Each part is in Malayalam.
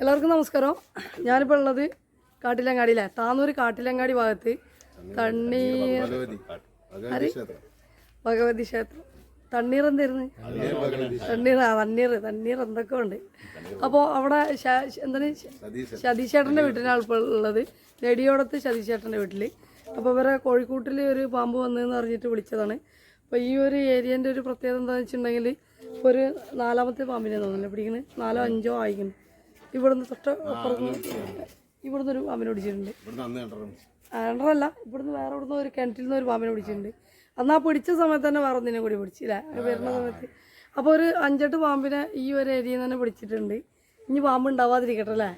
എല്ലാവർക്കും നമസ്കാരം. ഞാനിപ്പോൾ ഉള്ളത് കാട്ടിലങ്ങാടിയിലെ. താന്നൂർ കാട്ടിലങ്ങാടി ഭാഗത്ത് തണ്ണീർ ഭഗവതി ക്ഷേത്രം. തണ്ണീർ എന്തായിരുന്നു? തണ്ണീർ ആ തണ്ണീർ തണ്ണീർ എന്തൊക്കെ ഉണ്ട്? അപ്പോൾ അവിടെ എന്താണ്? സതീശേട്ടന്റെ വീട്ടിലാണ് ഇപ്പോൾ ഉള്ളത്. നെടിയോടത്ത് സതീശേട്ടന്റെ വീട്ടിൽ അപ്പോൾ ഇവരെ കോഴിക്കൂട്ടിൽ ഒരു പാമ്പ് വന്നതെന്ന് പറഞ്ഞിട്ട് വിളിച്ചതാണ്. അപ്പോൾ ഈ ഒരു ഏരിയന്റെ ഒരു പ്രത്യേകത എന്താണെന്ന് വെച്ചിട്ടുണ്ടെങ്കിൽ ഇപ്പോൾ ഒരു നാലാമത്തെ പാമ്പിനെ തോന്നുന്നില്ല പിടിക്കുന്നത് നാലോ അഞ്ചോ ആയിക്കുന്നു ഇവിടുന്ന് തൊട്ട് അപ്പുറത്ത് ഇവിടുന്ന് ഒരു പാമ്പിനെ പിടിച്ചിട്ടുണ്ട്. അല്ല ഇവിടുന്ന് വേറെ ഇവിടുന്ന് ഒരു കിണറ്റിൽ നിന്ന് ഒരു പാമ്പിനെ പിടിച്ചിട്ടുണ്ട്. അന്ന് ആ പിടിച്ച സമയത്ത് തന്നെ വേറെ ഒന്നിനെ കൂടി പിടിച്ചില്ല വരുന്ന സമയത്ത്. അപ്പോൾ ഒരു അഞ്ചെട്ട് പാമ്പിനെ ഈ ഒരു ഏരിയയിൽ തന്നെ പിടിച്ചിട്ടുണ്ട്. ഇനി പാമ്പ് ഉണ്ടാവാതിരിക്കട്ടെ അല്ലേ?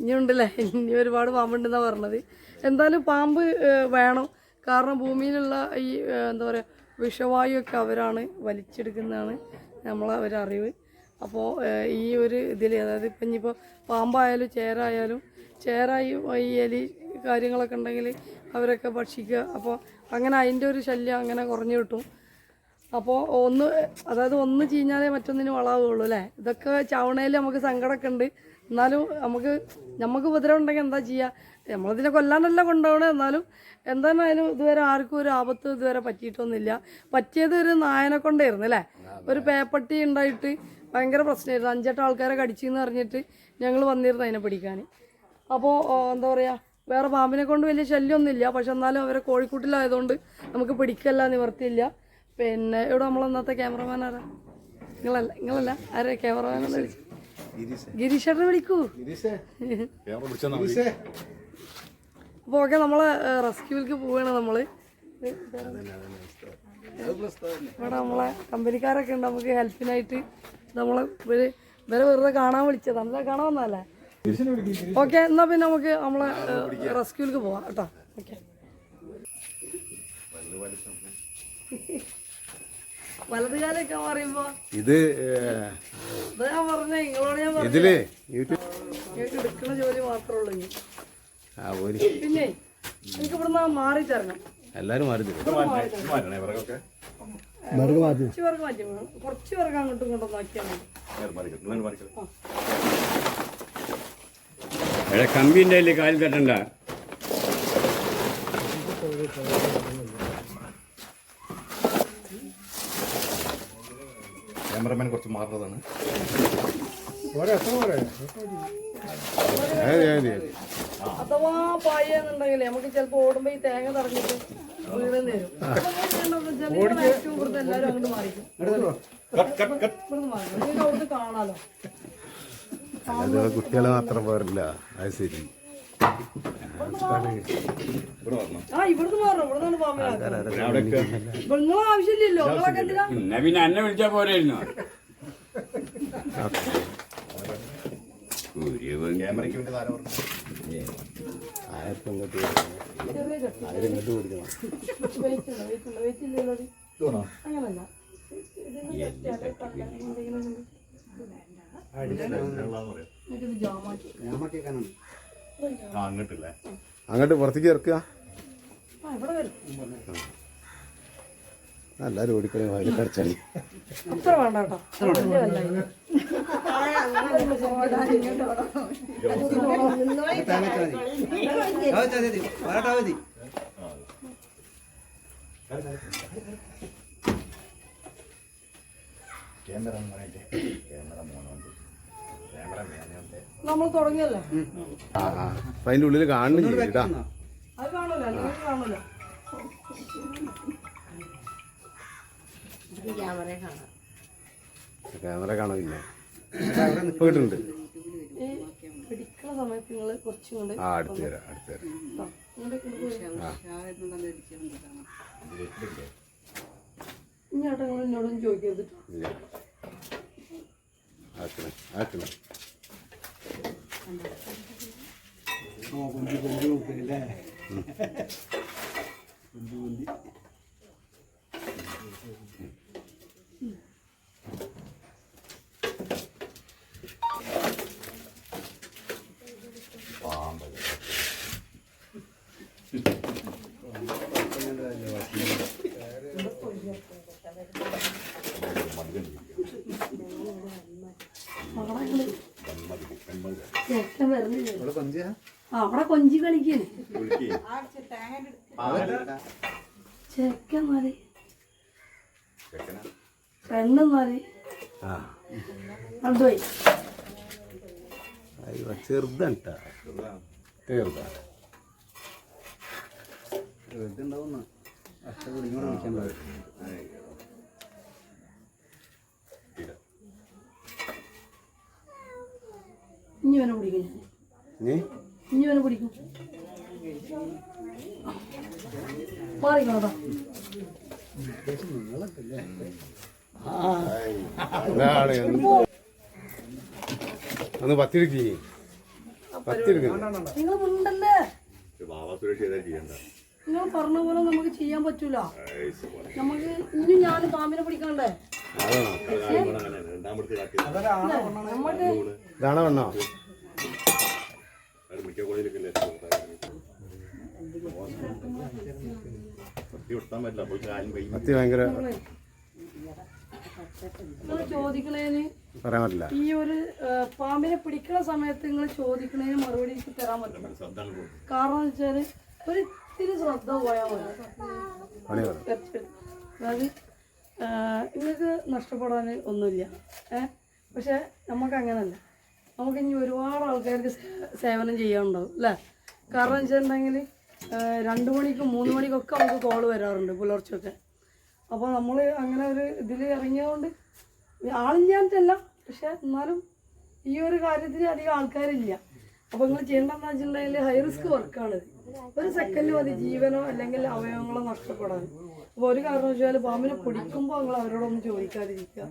ഇനി ഉണ്ടല്ലേ ഇനി ഒരുപാട് പാമ്പുണ്ടെന്നാണ് പറഞ്ഞത്. എന്തായാലും പാമ്പ് വേണം. കാരണം ഭൂമിയിലുള്ള ഈ എന്താ പറയുക വിഷവായുവൊക്കെ അവരാണ് വലിച്ചെടുക്കുന്നതാണ് നമ്മളെ അവരറിവ് അപ്പോൾ ഈ ഒരു ഇതിൽ അതായത് ഇപ്പം ഇനിയിപ്പോൾ പാമ്പായാലും ചേരായാലും ചേരായി ഈ എലി കാര്യങ്ങളൊക്കെ ഉണ്ടെങ്കിൽ അവരൊക്കെ ഭക്ഷിക്കുക. അപ്പോൾ അങ്ങനെ അതിന്റെ ഒരു ശല്യം അങ്ങനെ കുറഞ്ഞു കിട്ടും. അപ്പോൾ ഒന്ന് അതായത് ഒന്ന് ചീഞ്ഞാലേ മറ്റൊന്നിന് വളാവുള്ളൂ അല്ലേ? ഇതൊക്കെ ചാവണയിൽ നമുക്ക് സങ്കടമൊക്കെ ഉണ്ട്. എന്നാലും നമുക്ക് നമുക്ക് ഉപദ്രവം ഉണ്ടെങ്കിൽ എന്താ ചെയ്യുക നമ്മളതിനെ കൊല്ലാനല്ല കൊണ്ടുപോകണേ. എന്നാലും എന്തായാലും ഇതുവരെ ആർക്കും ഒരു ആപത്ത് ഇതുവരെ പറ്റിയിട്ടൊന്നുമില്ല. പറ്റിയത് ഒരു നായനെ കൊണ്ടായിരുന്നു അല്ലേ? ഒരു പേപ്പട്ടി ഉണ്ടായിട്ട് ഭയങ്കര പ്രശ്നമായിരുന്നു. അഞ്ചെട്ട് ആൾക്കാരെ കടിച്ചെന്ന് പറഞ്ഞിട്ട് ഞങ്ങൾ വന്നിരുന്നു അതിനെ പിടിക്കാൻ. അപ്പോൾ എന്താ പറയുക വേറെ പാമ്പിനെ കൊണ്ട് വലിയ ശല്യമൊന്നുമില്ല പക്ഷെ എന്നാലും അവരെ കോഴിക്കൂട്ടിലായതുകൊണ്ട് നമുക്ക് പിടിക്കല്ല നിവർത്തിയില്ല. പിന്നെ ഇവിടെ നമ്മൾ ഇന്നത്തെ ക്യാമറമാൻ ആരാ? നിങ്ങളല്ല നിങ്ങളല്ല? ആരാ? ക്യാമറമാൻ എന്ന് വിളിച്ചു? ഗിരീഷേട്ടനെ വിളിക്കൂ. അപ്പോൾ ഓക്കെ നമ്മൾ റെസ്ക്യൂവിലേക്ക് പോവുകയാണ് നമ്മൾ ഇവിടെ നമ്മളെ കമ്പനിക്കാരൊക്കെ ഉണ്ട് നമുക്ക് ഹെൽപ്പിനായിട്ട് നമ്മളെ ഇവർ ഇവരെ വെറുതെ കാണാൻ വിളിച്ചത്. നമ്മളെ കാണാൻ വന്നല്ലേ ഓക്കെ എന്നാ പിന്നെ നമുക്ക് നമ്മളെ റെസ്ക്യൂലേക്ക് പോവാം കേട്ടോ. ഓക്കെ. വലതുകാലൊക്കെ പറയുമ്പോ ഇത് ഞാൻ പറഞ്ഞ നിങ്ങളോട് ഞാൻ ഇതിൽ എടുക്കുന്ന ജോലി മാത്രമേ ഉള്ളൂ പിന്നെ എനിക്ക് ഇവിടുന്ന് മാറി തരണം എല്ലാരും മാറി തരും. കുറച്ച് പേർക്ക് മാറ്റി. വേണം കുറച്ച് പേർക്ക് അങ്ങോട്ടും ഇങ്ങോട്ടും നോക്കിയാൽ മതി. അല്ലേ കാലിൽ തട്ടണ്ട. ക്യാമറമാൻ കുറച്ച് മാറുന്നതാണ്. അഥവാ പായെന്നുണ്ടെങ്കിൽ നമുക്ക് ചിലപ്പോ ഓടുമ്പോ ഈ തേങ്ങ തറഞ്ഞിട്ട് വീഴുന്നേരും എല്ലാവരും അങ്ങോട്ട് മാറിക്കും. അവിടുന്ന് കാണാലോ. കുട്ടികളെ മാത്രം പോരില്ല. അത് ശരി. ആ ഇവിടുന്ന് മാറണം. ഇവിടുന്നാണ് പാമ്പിനാക്കുന്നത് നിങ്ങളെ ആവശ്യമില്ലല്ലോ. നിങ്ങളൊക്കെ എന്തിനാ? എന്നാ പിന്നെ എന്നെ വിളിച്ചാ പോരായിരുന്നു അങ്ങോട്ട് പുറത്തേക്ക് ഇറക്കുക. ആ ഇവിടെ വരും. എല്ലാരും ഓടിക്കളി വായിൽ കടച്ചാളി അത്ര വേണ്ട കേട്ടോ. ക്യാമറ ക്യാമറ മേനുണ്ട് നമ്മൾ തുടങ്ങിയല്ലേ? അതിന്റെ ഉള്ളിൽ കാണുന്നില്ല കേട്ടാ. അത് കാണൂല നിങ്ങൾക്ക് കാണൂല. ക്യാമറ കാണാം. ക്യാമറ ഈ പിടിക്കുന്ന സമയത്ത് നിങ്ങൾ കുറച്ചും കൊണ്ട് ആ അടുത്ത് തരാം അടുത്ത് തരാം. ഇങ്ങോട്ട് നിങ്ങൾ എന്നോടൊന്നും ചോദിക്കരുത് ആക്കണേ ആക്കണേ. മകളെ ഇങ്ങൾ പെൺമതി പെൺമതി ചെക്കൻ വരുന്നില്ല ആ അവിടെ കൊഞ്ചി കളിക്കണ്. ചെക്കൻ മതി പെണ്ണ് മതി ചെറുതാണ് ഇനി വരെ കുടിക്കുന്നു നീ? ഇനി വേണം പിടിക്കും മാറിക്കോട്ടാ അതാണ് ഒന്ന് പത്തിരിക്ക്. നിങ്ങൾ മുണ്ടല്ലേ? നിങ്ങൾ പറഞ്ഞ പോലെ നമുക്ക് ചെയ്യാൻ പറ്റൂല. നമുക്ക് ഇനി ഞാൻ പാമ്പിനെ പിടിക്കണ്ടേ? അതാണോ? രണ്ടാമത്തെ കാട്ടി നമ്മുടെ ഇതാണോ വേണോ മിക്ക കോളേജിലൊക്കെ സത്യം വിട്ടാൻ പറ്റില്ല അപ്പോൾ കാലും കൈ പത്തി ഭയങ്കര നിങ്ങൾ ചോദിക്കണേന് പറയാൻ പറ്റില്ല. ഈ ഒരു പാമ്പിനെ പിടിക്കുന്ന സമയത്ത് നിങ്ങൾ ചോദിക്കണേന് മറുപടി തരാൻ പറ്റില്ല കാരണം എന്ന് വെച്ചാൽ ഒരു ഇത്തിരി ശ്രദ്ധ പോയാൽ മതി. അതായത് നിങ്ങൾക്ക് നഷ്ടപ്പെടാൻ ഒന്നുമില്ല. ഏഹ് പക്ഷെ നമുക്ക് അങ്ങനല്ല നമുക്ക് ഇനി ഒരുപാട് ആൾക്കാർക്ക് സേവനം ചെയ്യാനുണ്ടാവും അല്ലേ? കാരണം വെച്ചിട്ടുണ്ടെങ്കിൽ രണ്ട് മണിക്കും മൂന്ന് മണിക്കൊക്കെ നമുക്ക് കോൾ വരാറുണ്ട് പുലർച്ചൊക്കെ അപ്പോൾ നമ്മൾ അങ്ങനെ ഒരു ഇതിൽ ഇറങ്ങിയതുകൊണ്ട് ആളില്ലാഞ്ഞിട്ടല്ല പക്ഷെ എന്നാലും ഈ ഒരു കാര്യത്തിൽ അധികം ആൾക്കാരില്ല. അപ്പോൾ നിങ്ങൾ ചെയ്യേണ്ടതെന്ന് വെച്ചിട്ടുണ്ടെങ്കിൽ ഹൈ റിസ്ക് വർക്കാണ് ഒരു സെക്കൻഡ് മതി ജീവനോ അല്ലെങ്കിൽ അവയവങ്ങളോ നഷ്ടപ്പെടാൻ. അപ്പോൾ ഒരു കാരണവശാൽ പാമ്പിനെ പിടിക്കുമ്പോൾ നിങ്ങൾ അവരോടൊന്നും ചോദിക്കാതിരിക്കുക.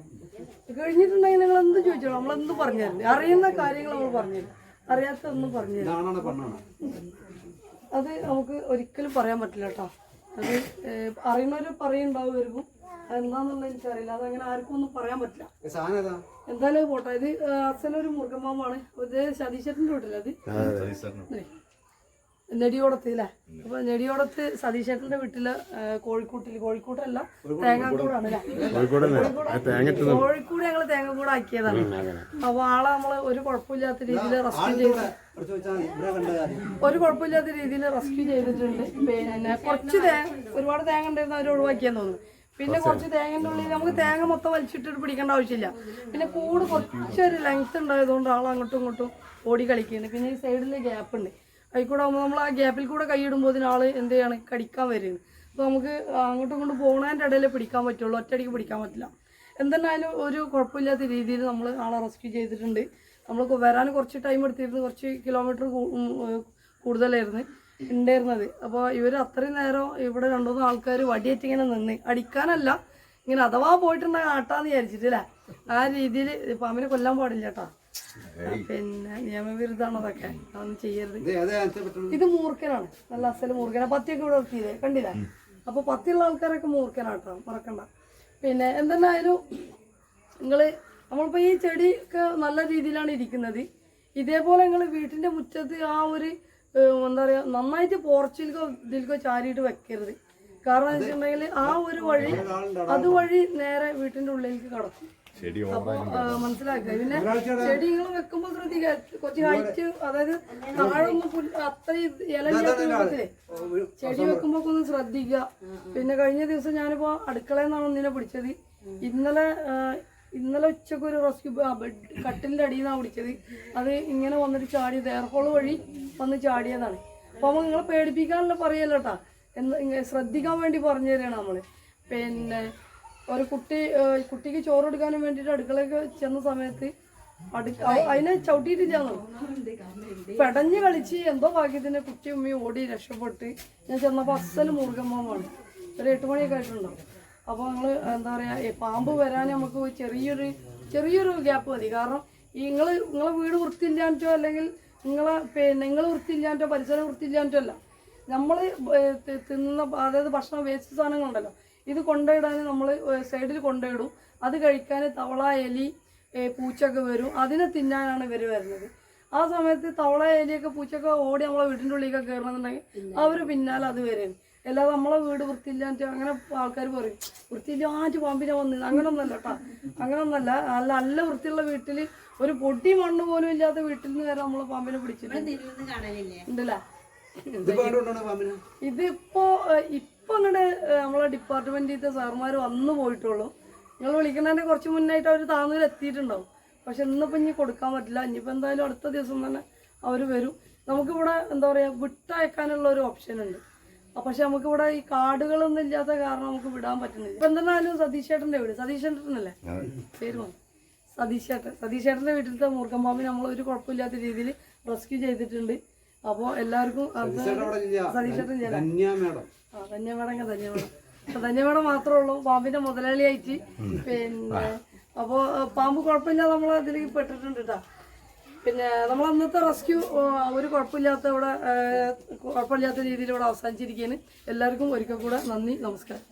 കഴിഞ്ഞിട്ടുണ്ടെങ്കിൽ നിങ്ങൾ എന്ത് ചോദിച്ചോളൂ? നമ്മളെന്ത് പറഞ്ഞു തരില്ല അറിയുന്ന കാര്യങ്ങൾ നമ്മൾ പറഞ്ഞു തരും. അറിയാത്തതൊന്നും പറഞ്ഞു തരും. അത് നമുക്ക് ഒരിക്കലും പറയാൻ പറ്റില്ല കേട്ടോ. അത് ഏഹ്, പറയുണ്ടാവും പറയുണ്ടാവുമായിരിക്കും അതെന്താന്നുള്ളത് എനിക്കറിയില്ല. അതങ്ങനെ ആർക്കും ഒന്നും പറയാൻ പറ്റില്ല. എന്തായാലും പോട്ടെ. ഇത് അച്ഛനൊരു മുറുകമ്പാമ്പാണ് ഇത് സതീശേട്ടന്റെ വീട്ടിലത് നെടിയോടത്ത് അല്ലേ അപ്പൊ നെടിയോടത്ത് സതീശേട്ടന്റെ വീട്ടിൽ കോഴിക്കൂട്ടിൽ കോഴിക്കൂട്ടല്ല തേങ്ങാക്കൂടാണ് അല്ലേ? കോഴിക്കോട് ഞങ്ങൾ തേങ്ങാക്കൂട് ആക്കിയതാണ് അപ്പൊ ആളെ നമ്മൾ ഒരു കുഴപ്പമില്ലാത്ത രീതിയിൽ റെസ്ക്യൂ ചെയ്ത് ഒരു കുഴപ്പമില്ലാത്ത രീതിയിൽ റെസ്ക്യൂ ചെയ്തിട്ടുണ്ട്. പിന്നെ കുറച്ച് തേങ്ങ ഒരുപാട് തേങ്ങ ഉണ്ടായിരുന്നു അവർ ഒഴിവാക്കിയെന്ന് തോന്നുന്നു. പിന്നെ കുറച്ച് തേങ്ങന്റെ ഉള്ളിൽ നമുക്ക് തേങ്ങ മൊത്തം വലിച്ചിട്ടിട്ട് പിടിക്കേണ്ട ആവശ്യമില്ല. പിന്നെ കൂട് കുറച്ചൊരു ലെങ്ത് ഉണ്ടായതുകൊണ്ട് ആൾ അങ്ങോട്ടും ഇങ്ങോട്ടും ഓടി കളിക്കുന്നുണ്ട് പിന്നെ ഈ സൈഡിൽ ഗ്യാപ്പ് ഉണ്ട്. അതിൽ കൂടെ ആകുമ്പോൾ നമ്മൾ ആ ഗ്യാപ്പിൽ കൂടെ കൈയിടുമ്പോൾ അതിനാൾ എന്ത് ചെയ്യാണ് കടിക്കാൻ വരുന്നത് അപ്പോൾ നമുക്ക് അങ്ങോട്ടും ഇങ്ങോട്ടും പോകുന്നതിന്റെ ഇടയിൽ പിടിക്കാൻ പറ്റുള്ളൂ. ഒറ്റയടിക്ക് പിടിക്കാൻ പറ്റില്ല. എന്തെന്നാലും ഒരു കുഴപ്പമില്ലാത്ത രീതിയിൽ നമ്മൾ ആളെ റെസ്ക്യൂ ചെയ്തിട്ടുണ്ട്. നമ്മൾ വരാൻ കുറച്ച് ടൈം എടുത്തിരുന്നു. കുറച്ച് കിലോമീറ്റർ കൂടുതലായിരുന്നു ഉണ്ടായിരുന്നത് അപ്പോൾ ഇവർ അത്രയും നേരം ഇവിടെ രണ്ടുമൂന്ന് ആൾക്കാർ വടിയേറ്റ് ഇങ്ങനെ നിന്ന്. അടിക്കാനല്ല ഇങ്ങനെ അഥവാ പോയിട്ടുണ്ടെങ്കിൽ ആട്ടാന്ന് വിചാരിച്ചിട്ടില്ല ആ രീതിയിൽ പാമ്പിനെ കൊല്ലാൻ പാടില്ല കേട്ടോ പിന്നെ നിയമവിരുദ്ധാണ് അതൊക്കെ? അതൊന്നും ചെയ്യരുത്. ഇത് മൂർഖനാണ്. നല്ല അസൽ മൂർഖന. പത്തിയൊക്കെ ഇവിടെ ഇറക്കിയില്ലേ കണ്ടില്ല? അപ്പൊ പത്തിയുള്ള ആൾക്കാരൊക്കെ മൂർഖനാട്ടോ മറക്കണ്ട. പിന്നെ എന്തെന്നായാലും നിങ്ങൾ നമ്മളിപ്പോ ഈ ചെടി ഒക്കെ നല്ല രീതിയിലാണ് ഇരിക്കുന്നത്. ഇതേപോലെ നിങ്ങൾ വീട്ടിന്റെ മുറ്റത്ത് ആ ഒരു എന്താ പറയാ നന്നായിട്ട് പോർച്ചിൽക്കോ ഇതിൽക്കോ ചാരിയിട്ട് വെക്കരുത്. കാരണം വെച്ചിട്ടുണ്ടെങ്കിൽ ആ ഒരു വഴി അതുവഴി നേരെ വീട്ടിന്റെ ഉള്ളിലേക്ക് കടക്കും. മനസ്സിലാക്കുക പിന്നെ ചെടികൾ വെക്കുമ്പോ ശ്രദ്ധിക്കുക. കുറച്ച് ഹൈറ്റ് അതായത് താഴൊന്നും പുല്ല് അത്രയും ഇലയില്ലാത്ത രൂപത്തിൽ. ചെടി വെക്കുമ്പോ ഒന്ന് ശ്രദ്ധിക്കുക. പിന്നെ കഴിഞ്ഞ ദിവസം ഞാനിപ്പോ അടുക്കളയിൽ നിന്നാണ് ഒന്നിനെ പിടിച്ചത്. ഇന്നലെ ഇന്നലെ ഉച്ചയ്ക്ക് ഒരു റെസ്ക്യൂ കട്ടിലിന്റെ അടിയിൽ നിന്നാണ് പിടിച്ചത്. അത് ഇങ്ങനെ വന്നിട്ട് ചാടിയത് എയർഹോൾ വഴി വന്ന് ചാടിയതാണ്. അപ്പൊ നമ്മൾ നിങ്ങളെ പേടിപ്പിക്കാനുള്ള പറയല്ലോട്ടാ എന്ന് ശ്രദ്ധിക്കാൻ വേണ്ടി പറഞ്ഞു തരികയാണ് നമ്മൾ. പിന്നെ ഒരു കുട്ടി കുട്ടിക്ക് ചോറ് കൊടുക്കാനും വേണ്ടിട്ട് അടുക്കളയ്ക്ക് ചെന്ന സമയത്ത് അതിനെ ചവിട്ടിയിട്ടില്ലാന്നോ? പെടഞ്ഞ് കളിച്ച് എന്തോ ഭാഗ്യത്തിന് കുട്ടി ഉമ്മി ഓടി രക്ഷപ്പെട്ട് ഞാൻ ചെന്നപ്പോൾ അസൽ മുറുകമ്മാണ് ഒരു എട്ട് മണിയൊക്കെ ആയിട്ടുണ്ടാവും അപ്പോൾ ഞങ്ങൾ എന്താ പറയുക പാമ്പ് വരാൻ നമുക്ക് ചെറിയൊരു ചെറിയൊരു ഗ്യാപ്പ് മതി. കാരണം ഈ നിങ്ങൾ നിങ്ങളെ വീട് വൃത്തിയില്ലാഞ്ഞിട്ടോ അല്ലെങ്കിൽ നിങ്ങളെ പിന്നെ നിങ്ങൾ വൃത്തിയില്ലാഞ്ഞിട്ടോ പരിസരം വൃത്തിയില്ലാഞ്ഞിട്ടോ അല്ല. നമ്മൾ തിന്നുന്ന അതായത് ഭക്ഷണം വേസ്റ്റ് സാധനങ്ങളുണ്ടല്ലോ. ഇത് കൊണ്ടിടാൻ നമ്മൾ സൈഡിൽ കൊണ്ടിടും അത് കഴിക്കാൻ തവള എലി പൂച്ചയൊക്കെ പൂച്ചൊക്കെ വരും. അതിനെ തിന്നാനാണ് ഇവർ വരുന്നത്. ആ സമയത്ത് തവള എലിയൊക്കെ പൂച്ചൊക്കെ ഓടി നമ്മളെ വീടിന്റെ ഉള്ളിലേക്ക് കയറണമെന്നുണ്ടെങ്കിൽ അവർ പിന്നാലെ അത് വരും. അല്ലാതെ നമ്മളെ വീട് വൃത്തിയില്ലാണ്ട് അങ്ങനെ ആൾക്കാർ പറയും വൃത്തിയില്ലാണ്ട് പാമ്പിനെ വന്ന് അങ്ങനൊന്നല്ല കേട്ടോ അങ്ങനൊന്നല്ല. നല്ല നല്ല വൃത്തിയുള്ള വീട്ടിൽ ഒരു പൊടി മണ്ണ് പോലും ഇല്ലാത്ത വീട്ടിൽ നിന്ന് വരെ നമ്മളെ പാമ്പിനെ പിടിച്ചിട്ടുണ്ട്. ഉണ്ടല്ലേ? ഇതിപ്പോ ഇപ്പൊ അങ്ങോട്ട് നമ്മളെ ഡിപ്പാർട്ട്മെന്റിലത്തെ സാർമാർ വന്നു പോയിട്ടുള്ളൂ. നിങ്ങൾ വിളിക്കുന്നതിന്റെ കുറച്ച് മുന്നായിട്ട് അവർ താന്നൂർ എത്തിയിട്ടുണ്ടാവും. പക്ഷെ ഇന്നിപ്പോ ഇനി കൊടുക്കാൻ പറ്റില്ല. ഇനിയിപ്പോ എന്തായാലും അടുത്ത ദിവസം തന്നെ അവർ വരും. നമുക്കിവിടെ എന്താ പറയാ വിട്ടയക്കാനുള്ള ഒരു ഓപ്ഷൻ ഉണ്ട്. പക്ഷെ നമുക്കിവിടെ ഈ കാർഡുകളൊന്നും ഇല്ലാത്ത കാരണം നമുക്ക് വിടാൻ പറ്റുന്നില്ല. ഇപ്പൊ എന്തായാലും സതീഷ് ഏട്ടന്റെ വീട്. സതീഷ് ഏട്ടനല്ലേ പേര് പറഞ്ഞു സതീഷ് ഏട്ടൻ സതീഷ് ഏട്ടന്റെ വീട്ടിലത്തെ മൂർഖൻ പാമ്പിനെ നമ്മൾ ഒരു കുഴപ്പമില്ലാത്ത രീതിയിൽ റെസ്ക്യൂ ചെയ്തിട്ടുണ്ട്. അപ്പോൾ എല്ലാവർക്കും അത് അവിടെ ഇല്ല. സതീഷ് ചേട്ടൻ ചെയ്യാം ധന്യ മേഡം. ആ ധന്യവാടങ്ങ ധന്യവാടം അപ്പൊ ധന്യവാടം മാത്രമേ ഉള്ളൂ. പാമ്പിന്റെ മുതലാളിയായിട്ട്. പിന്നെ അപ്പോ പാമ്പ് കുഴപ്പമില്ലാതെ നമ്മൾ അതിൽ പെട്ടിട്ടുണ്ട് കേട്ടാ. പിന്നെ നമ്മൾ അന്നത്തെ റെസ്ക്യൂ ഒരു കുഴപ്പമില്ലാത്ത ഇവിടെ കുഴപ്പമില്ലാത്ത രീതിയിൽ ഇവിടെ അവസാനിച്ചിരിക്കുകയാണ്. എല്ലാവർക്കും ഒരിക്കൽ കൂടെ നന്ദി നമസ്കാരം.